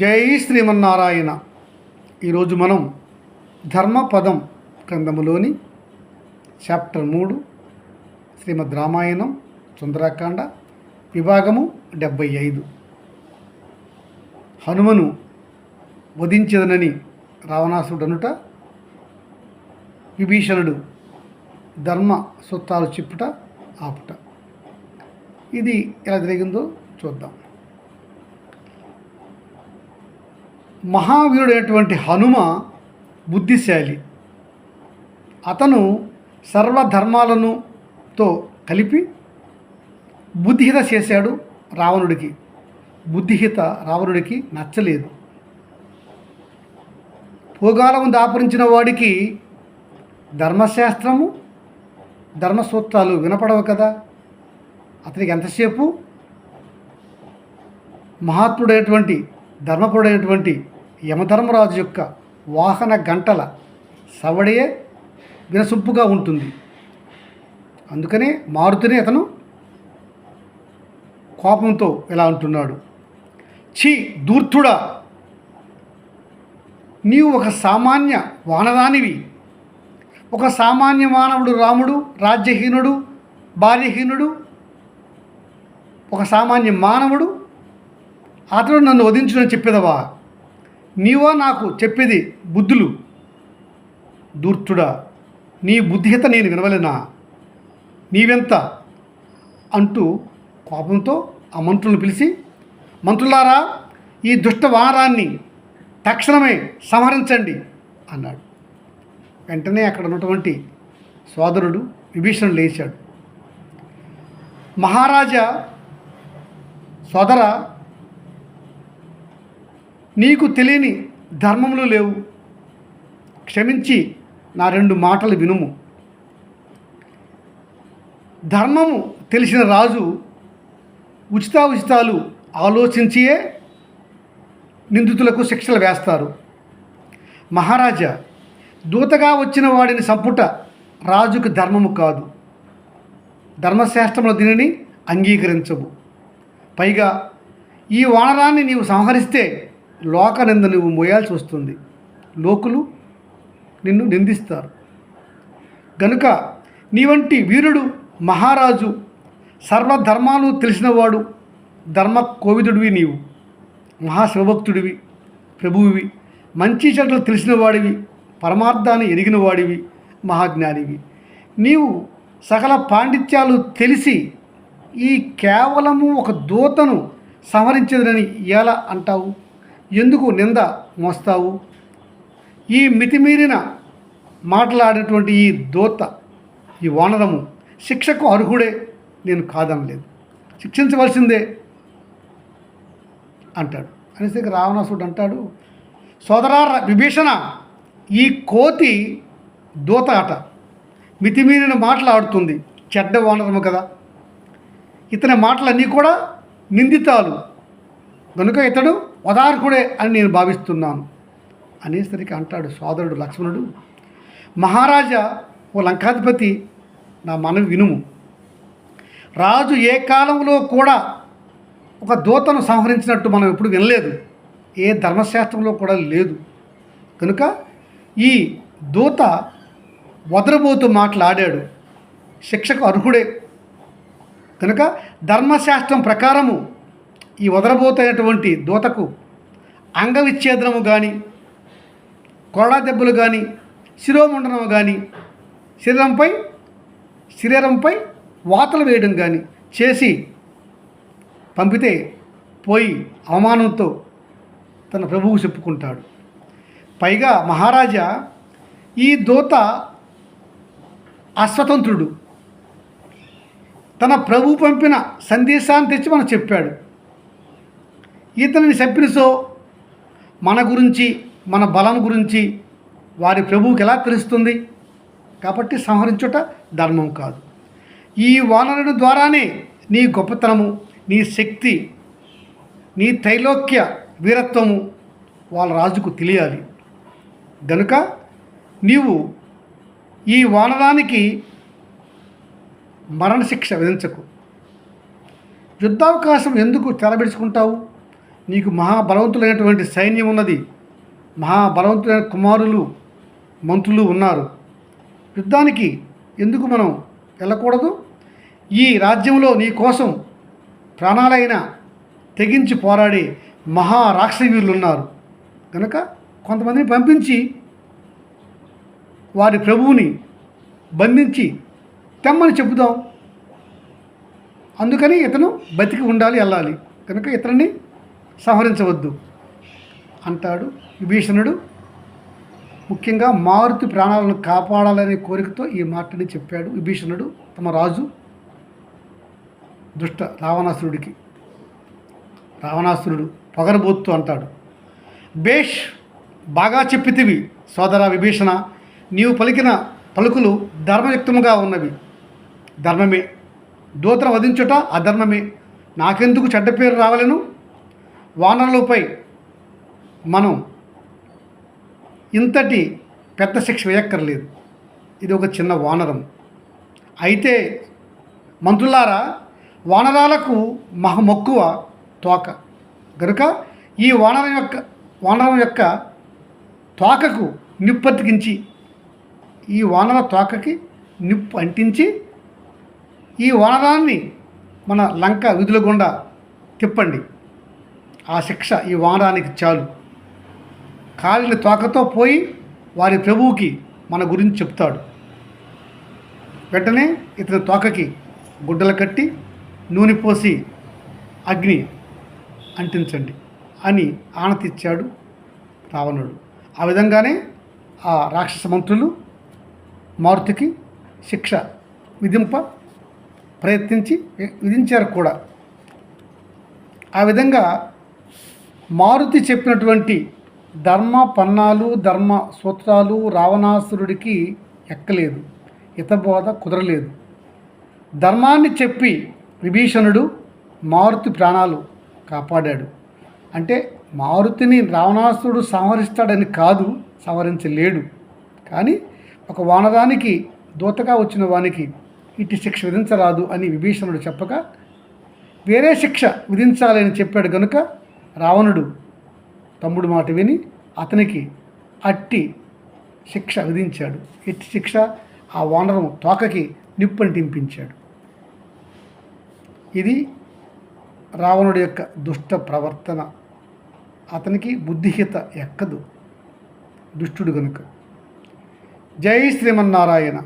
జై శ్రీమన్నారాయణ. ఈరోజు మనం ధర్మపదం గ్రంథములోని చాప్టర్ మూడు శ్రీమద్ రామాయణం సుందరాకాండ విభాగము డెబ్భై ఐదు. హనుమను వధించదనని రావణాసుడనుట విభీషణుడు ధర్మ సూత్రాలు చెప్పుట ఆపుట. ఇది ఎలా జరిగిందో చూద్దాం. మహావీరుడైనటువంటి హనుమ బుద్ధిశాలి. అతను సర్వధర్మాలను తో కలిపి బుద్ధిహిత చేశాడు రావణుడికి. బుద్ధిహిత రావణుడికి నచ్చలేదు. భూగాలం దాపరించిన వాడికి ధర్మశాస్త్రము ధర్మసూత్రాలు వినపడవు కదా. అతనికి ఎంతసేపు? మహాత్ముడైనటువంటి ధర్మపుడైనటువంటి యమధర్మరాజు యొక్క వాహన గంటల సవడియే వినసొంపుగా ఉంటుంది. అందుకనే మారుతూనే అతను కోపంతో ఇలా అంటున్నాడు. ఛీ దూర్తుడా నీవు ఒక సామాన్య వానదానివి. ఒక సామాన్య మానవుడు రాముడు రాజ్యహీనుడు భార్యహీనుడు ఒక సామాన్య మానవుడు. అతడు నన్ను వధించునని చెప్పేదవా? నీవో నాకు చెప్పేది బుద్ధులు. దూర్తుడా నీ బుద్ధిహిత నేను వినవలేనా? నీవెంత? అంటూ కోపంతో ఆ మంత్రులను పిలిచి మంత్రులారా ఈ దుష్ట వారాన్ని తక్షణమే సంహరించండి అన్నాడు. వెంటనే అక్కడ ఉన్నటువంటి సోదరుడు విభీషణుడు లేచాడు. మహారాజా సోదర నీకు తెలియని ధర్మములు లేవు. క్షమించి నా రెండు మాటలు వినుము. ధర్మము తెలిసిన రాజు ఉచితాలు ఆలోచించియే నిందితులకు శిక్షలు వేస్తారు. మహారాజా దూతగా వచ్చిన వాడిని సంపుట రాజుకు ధర్మము కాదు. ధర్మశాస్త్రములు దీనిని అంగీకరించవు. పైగా ఈ వానరాన్ని నీవు సంహరిస్తే లోకనింద నువ్వు మోయాల్సి వస్తుంది. లోకులు నిన్ను నిందిస్తారు. గనుక నీ వంటి వీరుడు మహారాజు సర్వధర్మాలు తెలిసినవాడు ధర్మ కోవిదుడివి నీవు. మహాశివభక్తుడివి ప్రభువువి మంచి చెడ్డలు తెలిసినవాడివి పరమార్థాన్ని ఎరిగినవాడివి మహాజ్ఞానివి. నీవు సకల పాండిత్యాలు తెలిసి ఈ కేవలము ఒక దూతను సంహరించదని ఎలా అంటావు? ఎందుకు నింద మోస్తావు? ఈ మితిమీరిన మాట్లాడేటువంటి ఈ దూత ఈ వానరము శిక్షకు అర్హుడే నేను కాదనలేదు. శిక్షించవలసిందే అంటాడు. అనేసరికి రావణాసుడు అంటాడు సోదరా విభీషణ ఈ కోతి దూత ఆట. మితిమీరిన మాటలు ఆడుతుంది చెడ్డ వానరము కదా. ఇతని మాటలన్నీ కూడా నిందితాలు. కనుక ఇతడు వదార్కుడే అని నేను భావిస్తున్నాను. అనేసరికి అంటాడు సోదరుడు లక్ష్మణుడు. మహారాజా ఓ లంకాధిపతి నా మనవి వినుము. రాజు ఏ కాలంలో కూడా ఒక దూతను సంహరించినట్టు మనం ఎప్పుడు వినలేదు. ఏ ధర్మశాస్త్రంలో కూడా లేదు. కనుక ఈ దూత వదరబోతూ మాట్లాడాడు. శిక్షకు అర్హుడే. కనుక ధర్మశాస్త్రం ప్రకారము ఈ వదరబోతైనటువంటి దూతకు అంగవిచ్ఛేదనము కానీ కొరడా దెబ్బలు కానీ శిరోముండనము కానీ శరీరంపై శరీరంపై వాతలు వేయడం కానీ చేసి పంపితే పోయి అవమానంతో తన ప్రభువు చెప్పుకుంటాడు. పైగా మహారాజా ఈ దూత అస్వతంత్రుడు. తన ప్రభు పంపిన సందేశాన్ని తెచ్చి మనకు చెప్పాడు. ఇతనిని చెప్పినసో మన గురించి మన బలం గురించి వారి ప్రభువుకి ఎలా తెలుస్తుంది? కాబట్టి సంహరించుట ధర్మం కాదు. ఈ వానరుని ద్వారానే నీ గొప్పతనము నీ శక్తి నీ త్రైలోక్య వీరత్వము వాళ్ళ రాజుకు తెలియాలి. గనుక నీవు ఈ వానరానికి మరణశిక్ష విధించకు. యుద్ధావకాశం ఎందుకు తెరబెడుచుకుంటావు? నీకు మహాబలవంతులైనటువంటి సైన్యం ఉన్నది. మహాబలవంతులైన కుమారులు మంత్రులు ఉన్నారు. యుద్ధానికి ఎందుకు మనం వెళ్ళకూడదు? ఈ రాజ్యంలో నీ కోసం ప్రాణాలైన తెగించి పోరాడే మహారాక్షసవీరులు ఉన్నారు. కనుక కొంతమందిని పంపించి వారి ప్రభువుని బంధించి తెమ్మని చెబుదాం. అందుకని ఇతను బతికి ఉండాలి వెళ్ళాలి. కనుక ఇతన్ని సంహరించవద్దు అంటాడు విభీషణుడు. ముఖ్యంగా మారుతి ప్రాణాలను కాపాడాలనే కోరికతో ఈ మాటని చెప్పాడు విభీషణుడు తమ రాజు దుష్ట రావణాసురుడికి. రావణాసురుడు పొగరబోత్తు అంటాడు. బేష్ బాగా చెప్పితివి సోదర విభీషణ నీవు పలికిన పలుకులు ధర్మయుక్తముగా ఉన్నవి. ధర్మమే దూతను వధించుట అధర్మమే. నాకెందుకు చెడ్డ పేరు రావలను? వానరులపై మనం ఇంతటి పెద్ద శిక్ష వేయక్కర్లేదు. ఇది ఒక చిన్న వానరం. అయితే మంత్రులారా వానరాలకు మహ మక్కువ తోక. గనుక ఈ వానరం యొక్క వానరం యొక్క తోకకు నిప్పతికించి ఈ వానర తోకకి నిప్పు అంటించి ఈ వానరాన్ని మన లంక విధుల గుండా తిప్పండి. ఆ శిక్ష ఈ వానరానికి చాలు. కాలిన తోకతో పోయి వారి ప్రభువుకి మన గురించి చెప్తాడు. వెంటనే ఇతని తోకకి గుడ్డలు కట్టి నూనె పోసి అగ్ని అంటించండి అని ఆనతిచ్చాడు రావణుడు. ఆ విధంగానే ఆ రాక్షస మంత్రులు మారుతికి శిక్ష విధింప ప్రయత్నించి విధించారు కూడా. ఆ విధంగా మారుతి చెప్పినటువంటి ధర్మ పన్నాలు ధర్మ సూత్రాలు రావణాసురుడికి ఎక్కలేదు. హితబోధ కుదరలేదు. ధర్మాన్ని చెప్పి విభీషణుడు మారుతి ప్రాణాలు కాపాడాడు. అంటే మారుతిని రావణాసురుడు సంహరిస్తాడని కాదు సంహరించలేడు. కానీ ఒక వానరానికి దూతగా వచ్చిన వానికి ఇటు శిక్ష విధించరాదు అని విభీషణుడు చెప్పగా వేరే శిక్ష విధించాలని చెప్పాడు కనుక రావణుడు తమ్ముడు మాట విని అతనికి అట్టి శిక్ష విధించాడు. ఎట్టి శిక్ష? ఆ వానరం తోకకి నిప్పంటింపించాడు ఇది రావణుడి యొక్క దుష్ట ప్రవర్తన. అతనికి బుద్ధిహిత ఎక్కదు. దుష్టుడు కనుక జై శ్రీమన్నారాయణ.